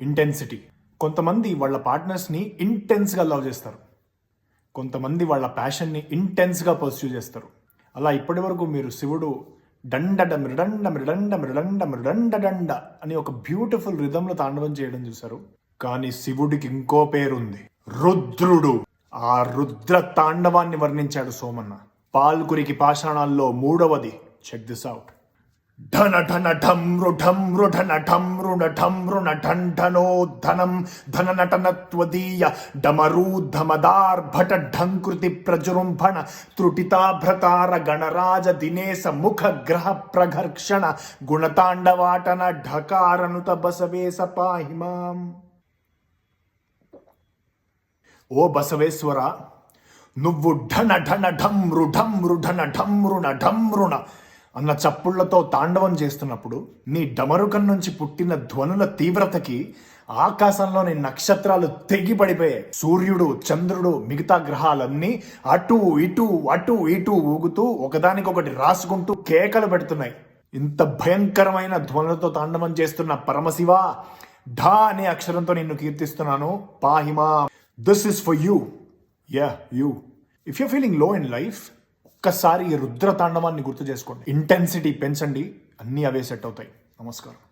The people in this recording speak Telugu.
ఇంటెన్సిటీ కొంతమంది వాళ్ళ పార్ట్నర్స్ని ఇంటెన్స్గా లవ్ చేస్తారు. కొంతమంది వాళ్ళ ప్యాషన్ని ఇంటెన్స్గా పర్స్యూ చేస్తారు. అలా ఇప్పటి వరకు మీరు శివుడు డండడ మృడండ మృడండ మృడండ మృడండడండ అని ఒక బ్యూటిఫుల్ రిధంలో తాండవం చేయడం చూశారు. కానీ శివుడికి ఇంకో పేరుంది. రుద్రుడు. ఆ రుద్ర తాండవాన్ని వర్ణించాడు సోమన్న. పాల్కురికి పాషాణాల్లో మూడవది. చెక్ దిస్ అవుట్ ఢన ఢన ఢం రుఢం రుఢన ఢం రుణ ఢం రుణ ఢం ఢనో ధనం ధన నటనత్వదీయ డమరూధమదార్భట ఢంకృతి ప్రజృంభణ త్రుటితాభ్రతార గణరాజ దినేశ ముఖ గ్రహ ప్రఘర్షణ గుణతాండవాటన ఢకారనుత బసవేశ పాహిమాం ఓ బసవేశ్వర నువ్వు ఢన ఢన ఢం రుఢం రుఢన ఢం రుణ ఢం రుణ అన్న చప్పుళ్ళతో తాండవం చేస్తున్నప్పుడు నీ డమరుకం నుంచి పుట్టిన ధ్వనుల తీవ్రతకి ఆకాశంలోని నక్షత్రాలు తెగిపడిపోయాయి. సూర్యుడు చంద్రుడు మిగతా గ్రహాలన్నీ అటు ఇటు అటు ఇటు ఊగుతూ ఒకదానికొకటి రాసుకుంటూ కేకలు పెడుతున్నాయి. ఇంత భయంకరమైన ధ్వనులతో తాండవం చేస్తున్న పరమశివ ఢా అనే అక్షరంతో నిన్ను కీర్తిస్తున్నాను. పాహిమా this is for you yeah you if you ఫీలింగ్లో ఇన్ లైఫ్ ఒక్కసారి ఈ రుద్ర తాండవాన్ని గుర్తు చేసుకోండి. ఇంటెన్సిటీ పెంచండి అన్నీ అవే సెట్ అవుతాయి. నమస్కారం.